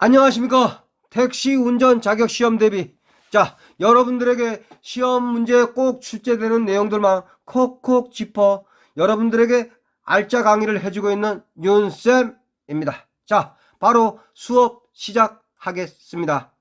안녕하십니까. 택시 운전 자격 시험 대비. 자, 여러분들에게 시험 문제에 꼭 출제되는 내용들만 콕콕 짚어 여러분들에게 알짜 강의를 해주고 있는 윤쌤입니다. 자, 바로 수업 시작하겠습니다.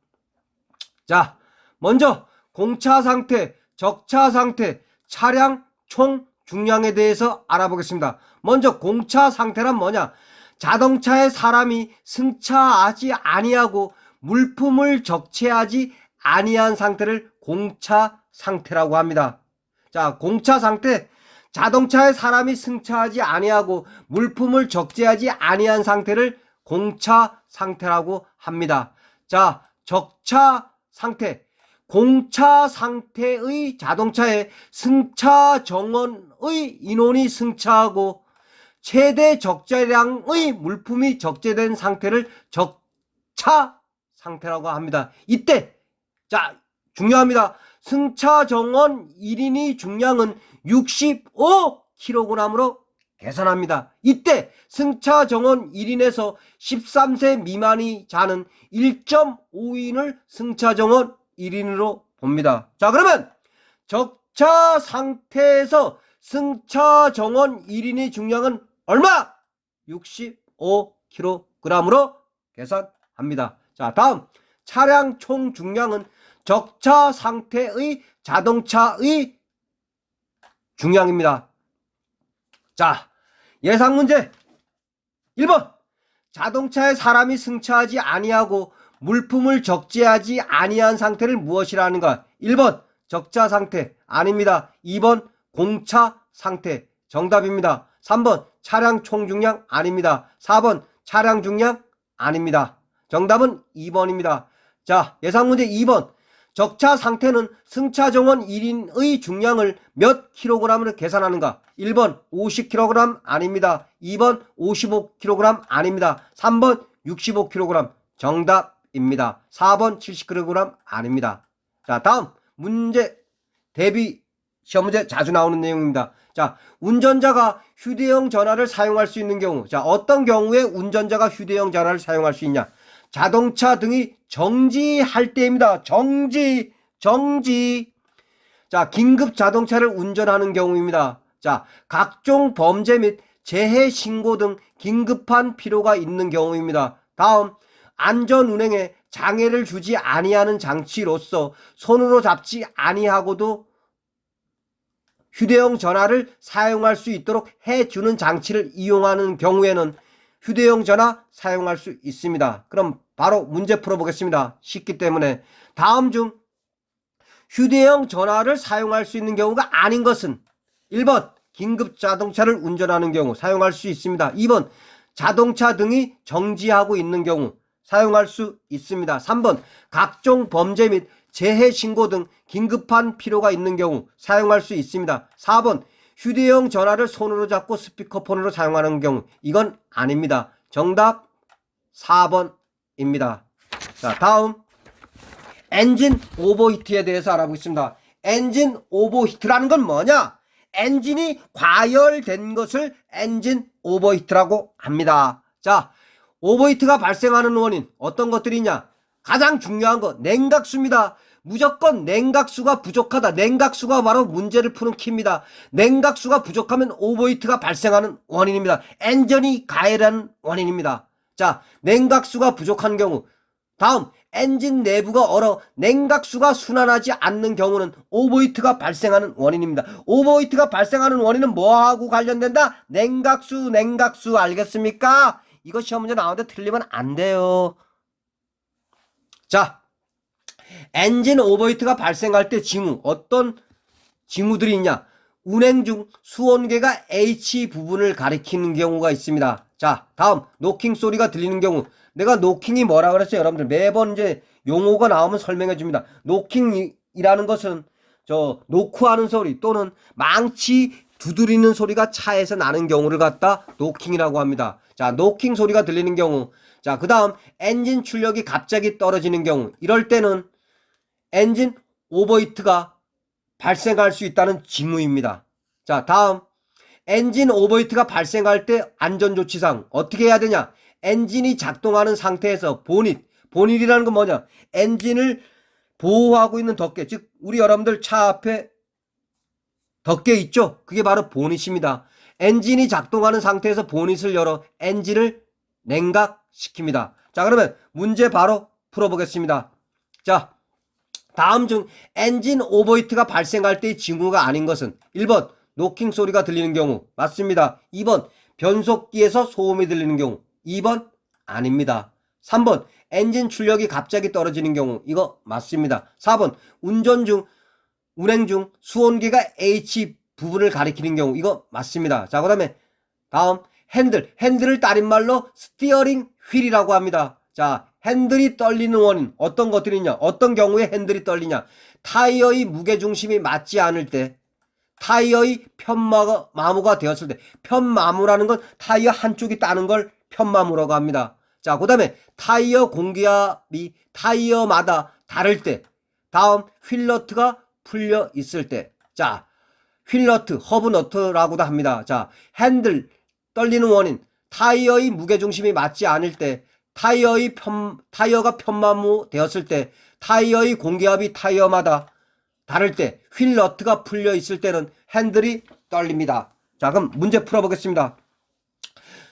자, 먼저 공차 상태, 적차 상태, 차량 총 중량에 대해서 알아보겠습니다. 먼저 공차 상태란 뭐냐? 자동차에 사람이 승차하지 아니하고 물품을 적체하지 아니한 상태를 공차 상태라고 합니다. 자, 공차 상태 자동차에 사람이 승차하지 아니하고 물품을 적재하지 아니한 상태를 공차 상태라고 합니다. 자, 적차 상태 공차 상태의 자동차에 승차 정원의 인원이 승차하고 최대 적재량의 물품이 적재된 상태를 적차 상태라고 합니다. 이때 자 중요합니다. 승차 정원 1인이 중량은 65kg으로 계산합니다. 이때 승차 정원 1인에서 13세 미만이 자는 1.5인을 승차 정원 1인으로 봅니다. 자 그러면 적차 상태에서 승차 정원 1인의 중량은 얼마? 65kg으로 계산합니다. 자, 다음 차량 총 중량은 적차 상태의 자동차의 중량입니다. 자, 예상 문제 1번 자동차에 사람이 승차하지 아니하고 물품을 적재하지 아니한 상태를 무엇이라는가? 1번 적자 상태 아닙니다. 2번 공차 상태 정답입니다. 3번 차량 총중량 아닙니다. 4번 차량 중량 아닙니다. 정답은 2번입니다. 자, 예상 문제 2번. 적차 상태는 승차 정원 1인의 중량을 몇 킬로그램으로 계산하는가? 1번 50kg 아닙니다. 2번 55kg 아닙니다. 3번 65kg 정답입니다. 4번 70kg 아닙니다. 자, 다음 문제 대비 시험 문제 자주 나오는 내용입니다. 자, 운전자가 휴대용 전화를 사용할 수 있는 경우. 자, 어떤 경우에 운전자가 휴대용 전화를 사용할 수 있냐? 자동차 등이 정지할 때입니다. 정지, 정지. 자, 긴급 자동차를 운전하는 경우입니다. 자, 각종 범죄 및 재해 신고 등 긴급한 필요가 있는 경우입니다. 다음, 안전 운행에 장애를 주지 아니하는 장치로서 손으로 잡지 아니하고도 휴대용 전화를 사용할 수 있도록 해주는 장치를 이용하는 경우에는 휴대용 전화 사용할 수 있습니다. 그럼 바로 문제 풀어보겠습니다. 쉽기 때문에 다음 중 휴대용 전화를 사용할 수 있는 경우가 아닌 것은 1번 긴급 자동차를 운전하는 경우 사용할 수 있습니다. 2번 자동차 등이 정지하고 있는 경우 사용할 수 있습니다. 3번 각종 범죄 및 재해 신고 등 긴급한 필요가 있는 경우 사용할 수 있습니다. 4번 휴대용 전화를 손으로 잡고 스피커폰으로 사용하는 경우 이건 아닙니다. 정답 4번입니다. 자, 다음 엔진 오버히트에 대해서 알아보겠습니다. 엔진 오버히트라는 건 뭐냐? 엔진이 과열된 것을 엔진 오버히트라고 합니다. 자, 오버히트가 발생하는 원인 어떤 것들이냐? 가장 중요한 거 냉각수입니다. 무조건 냉각수가 부족하다. 냉각수가 바로 문제를 푸는 키입니다. 냉각수가 부족하면 오버히트가 발생하는 원인입니다. 엔진이 가열하는 원인입니다. 자, 냉각수가 부족한 경우 다음 엔진 내부가 얼어 냉각수가 순환하지 않는 경우는 오버히트가 발생하는 원인입니다. 오버히트가 발생하는 원인은 뭐하고 관련된다? 냉각수, 냉각수 알겠습니까? 이거 시험 문제 나오는데 틀리면 안 돼요. 자, 엔진 오버히트가 발생할 때 징후 어떤 징후들이 있냐? 운행 중 수온계가 H 부분을 가리키는 경우가 있습니다. 자, 다음 노킹 소리가 들리는 경우 내가 노킹이 뭐라 그랬어요, 여러분들 매번 이제 용어가 나오면 설명해 줍니다. 노킹이라는 것은 저 노크하는 소리 또는 망치 두드리는 소리가 차에서 나는 경우를 갖다 노킹이라고 합니다. 자, 노킹 소리가 들리는 경우. 자, 그 다음 엔진 출력이 갑자기 떨어지는 경우. 이럴 때는 엔진 오버히트가 발생할 수 있다는 징후입니다. 자, 다음 엔진 오버히트가 발생할 때 안전조치상 어떻게 해야 되냐? 엔진이 작동하는 상태에서 본닛, 본닛이라는 건 뭐냐? 엔진을 보호하고 있는 덮개, 즉 우리 여러분들 차 앞에 덮개 있죠? 그게 바로 보닛입니다. 엔진이 작동하는 상태에서 보닛을 열어 엔진을 냉각시킵니다. 자, 그러면 문제 바로 풀어보겠습니다. 자, 다음 중 엔진 오버히트가 발생할 때의 징후가 아닌 것은 1번 노킹 소리가 들리는 경우 맞습니다. 2번 변속기에서 소음이 들리는 경우 2번 아닙니다. 3번 엔진 출력이 갑자기 떨어지는 경우 이거 맞습니다. 4번 운전 중 운행 중 수온기가 H 부분을 가리키는 경우 이거 맞습니다. 자 그다음에 다음 핸들 핸들을 다른 말로 스티어링 휠이라고 합니다. 자 핸들이 떨리는 원인 어떤 것들이 있냐 어떤 경우에 핸들이 떨리냐 타이어의 무게중심이 맞지 않을 때 타이어의 편마무가 되었을 때 편마무라는 건 타이어 한쪽이 따는 걸 편마무라고 합니다. 자, 그 다음에 타이어 공기압이 타이어마다 다를 때 다음 휠너트가 풀려 있을 때 자, 휠너트, 허브너트라고도 합니다. 자, 핸들 떨리는 원인 타이어의 무게중심이 맞지 않을 때 타이어의 편 타이어가 편마무 되었을 때 타이어의 공기압이 타이어마다 다를 때 휠 너트가 풀려 있을 때는 핸들이 떨립니다. 자, 그럼 문제 풀어보겠습니다.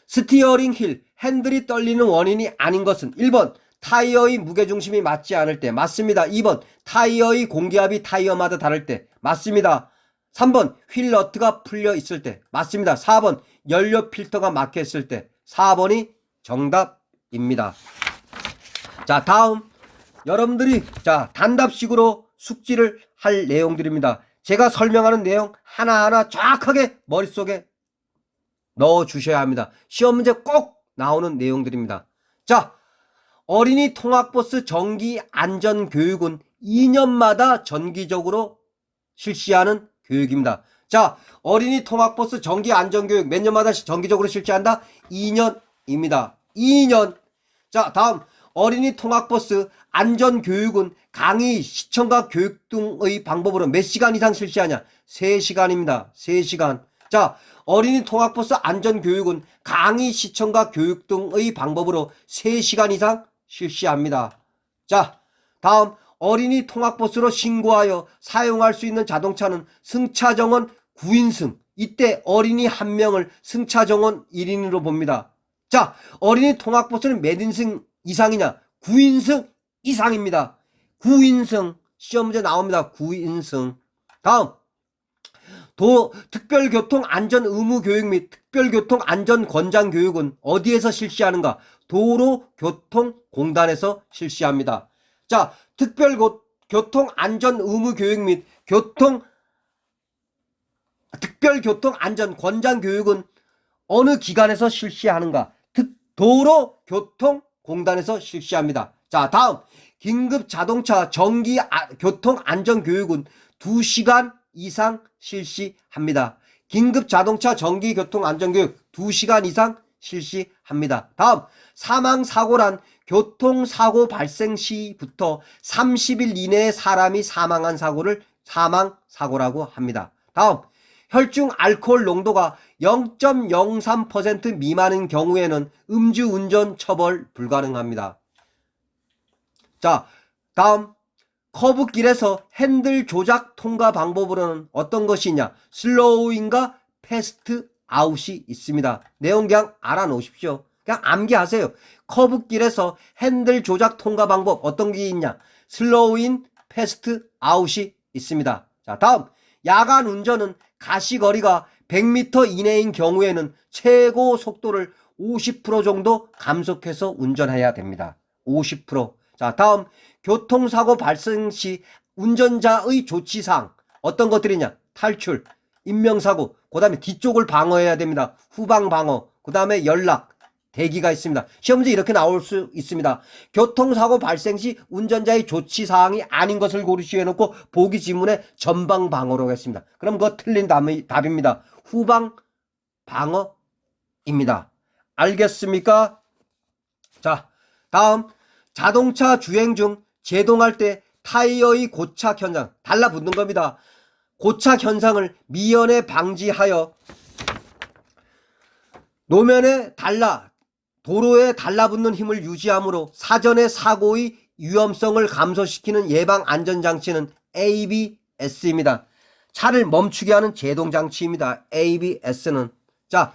스티어링 힐, 핸들이 떨리는 원인이 아닌 것은 1번 타이어의 무게중심이 맞지 않을 때 맞습니다. 2번 타이어의 공기압이 타이어마다 다를 때 맞습니다. 3번 휠 너트가 풀려 있을 때 맞습니다. 4번 연료 필터가 막혀 있을 때 4번이 정답 입니다. 자, 다음 여러분들이 자, 단답식으로 숙지를 할 내용들입니다. 제가 설명하는 내용 하나하나 정확하게 머릿속에 넣어 주셔야 합니다. 시험 문제 꼭 나오는 내용들입니다. 자, 어린이 통학버스 정기 안전 교육은 2년마다 정기적으로 실시하는 교육입니다. 자, 어린이 통학버스 정기 안전 교육 몇 년마다 시- 정기적으로 실시한다? 2년입니다. 2년. 자, 다음 어린이 통학버스 안전 교육은 강의, 시청각 교육 등의 방법으로 몇 시간 이상 실시하냐? 3시간입니다. 3시간. 자, 어린이 통학버스 안전 교육은 강의, 시청각 교육 등의 방법으로 3시간 이상 실시합니다. 자, 다음 어린이 통학버스로 신고하여 사용할 수 있는 자동차는 승차 정원 9인승. 이때 어린이 한 명을 승차 정원 1인으로 봅니다. 자, 어린이 통학버스는 몇 인승 이상이냐? 9인승 이상입니다. 9인승. 시험 문제 나옵니다. 9인승. 다음. 도 특별교통 안전 의무 교육 및 특별교통 안전 권장 교육은 어디에서 실시하는가? 도로교통공단에서 실시합니다. 자, 특별교통 안전 의무 교육 및 교통 특별교통 안전 권장 교육은 어느 기관에서 실시하는가? 특 도로 교통 공단에서 실시합니다. 자, 다음 긴급 자동차 정기 아- 교통 안전 교육은 2시간 이상 실시합니다. 긴급 자동차 정기 교통 안전 교육 2시간 이상 실시합니다. 다음 사망 사고란 교통 사고 발생 시부터 30일 이내에 사람이 사망한 사고를 사망 사고라고 합니다. 다음 혈중 알코올 농도가 0.03% 미만인 경우에는 음주운전 처벌 불가능합니다. 자, 다음 커브길에서 핸들 조작 통과 방법으로는 어떤 것이 있냐? 슬로우인과 패스트 아웃이 있습니다. 내용 그냥 알아놓으십시오. 그냥 암기하세요. 커브길에서 핸들 조작 통과 방법 어떤 게 있냐? 슬로우인, 패스트 아웃이 있습니다. 자, 다음 야간 운전은 가시거리가 100m 이내인 경우에는 최고 속도를 50% 정도 감속해서 운전해야 됩니다. 50%. 자, 다음 교통사고 발생 시 운전자의 조치사항 어떤 것들이냐? 탈출, 인명사고, 그 다음에 뒤쪽을 방어해야 됩니다. 후방 방어, 그 다음에 연락, 대기가 있습니다. 시험 문제 이렇게 나올 수 있습니다. 교통사고 발생 시 운전자의 조치 사항이 아닌 것을 고르시 해놓고 보기 지문에 전방 방어라고 했습니다. 그럼 그거 틀린 답이, 답입니다. 후방 방어입니다. 알겠습니까? 자, 다음 자동차 주행 중 제동할 때 타이어의 고착 현상 달라붙는 겁니다. 고착 현상을 미연에 방지하여 노면에 달라 도로에 달라붙는 힘을 유지하므로 사전의 사고의 위험성을 감소시키는 예방 안전장치는 ABS입니다. 차를 멈추게 하는 제동장치입니다. ABS는. 자,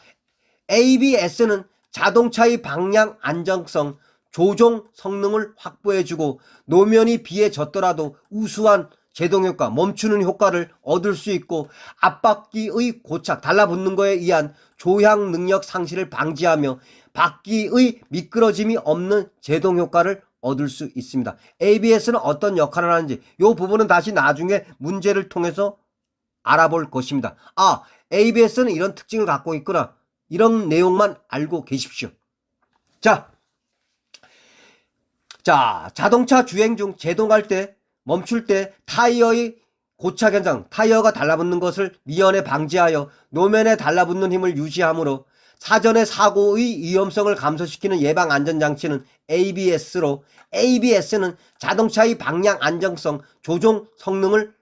ABS는 자동차의 방향 안정성, 조종 성능을 확보해주고 노면이 비해졌더라도 우수한 제동 효과, 멈추는 효과를 얻을 수 있고 앞바퀴의 고착, 달라붙는 것에 의한 조향 능력 상실을 방지하며 바퀴의 미끄러짐이 없는 제동 효과를 얻을 수 있습니다. ABS는 어떤 역할을 하는지 이 부분은 다시 나중에 문제를 통해서 알아볼 것입니다. 아, ABS는 이런 특징을 갖고 있구나. 이런 내용만 알고 계십시오. 자, 자, 자동차 주행 중 제동할 때, 멈출 때 타이어의 고착 현상, 타이어가 달라붙는 것을 미연에 방지하여 노면에 달라붙는 힘을 유지하므로 사전의 사고의 위험성을 감소시키는 예방 안전장치는 ABS로 ABS는 자동차의 방향 안정성, 조종 성능을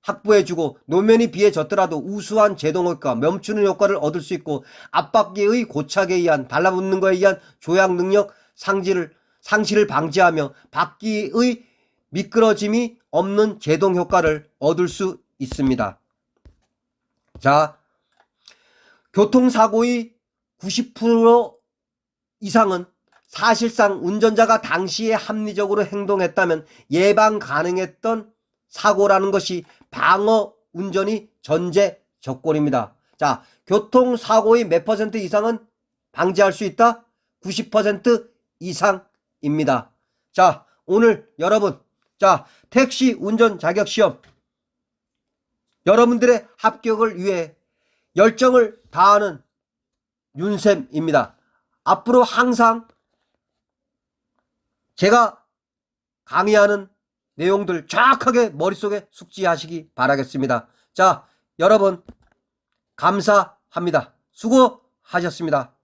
확보해주고 노면이 비해졌더라도 우수한 제동 효과, 멈추는 효과를 얻을 수 있고 앞바퀴의 고착에 의한 달라붙는 것에 의한 조향 능력 상실을 상실을 방지하며 바퀴의 미끄러짐이 없는 제동 효과를 얻을 수 있습니다. 자, 교통사고의 90% 이상은 사실상 운전자가 당시에 합리적으로 행동했다면 예방 가능했던 사고라는 것이 방어 운전이 전제 조건입니다. 자, 교통사고의 몇 퍼센트 이상은 방지할 수 있다? 90% 이상입니다. 자, 오늘 여러분, 자, 택시 운전 자격 시험 여러분들의 합격을 위해 열정을 다하는 윤쌤입니다. 앞으로 항상 제가 강의하는 내용들 정확하게 머릿속에 숙지하시기 바라겠습니다. 자, 여러분, 감사합니다. 수고하셨습니다.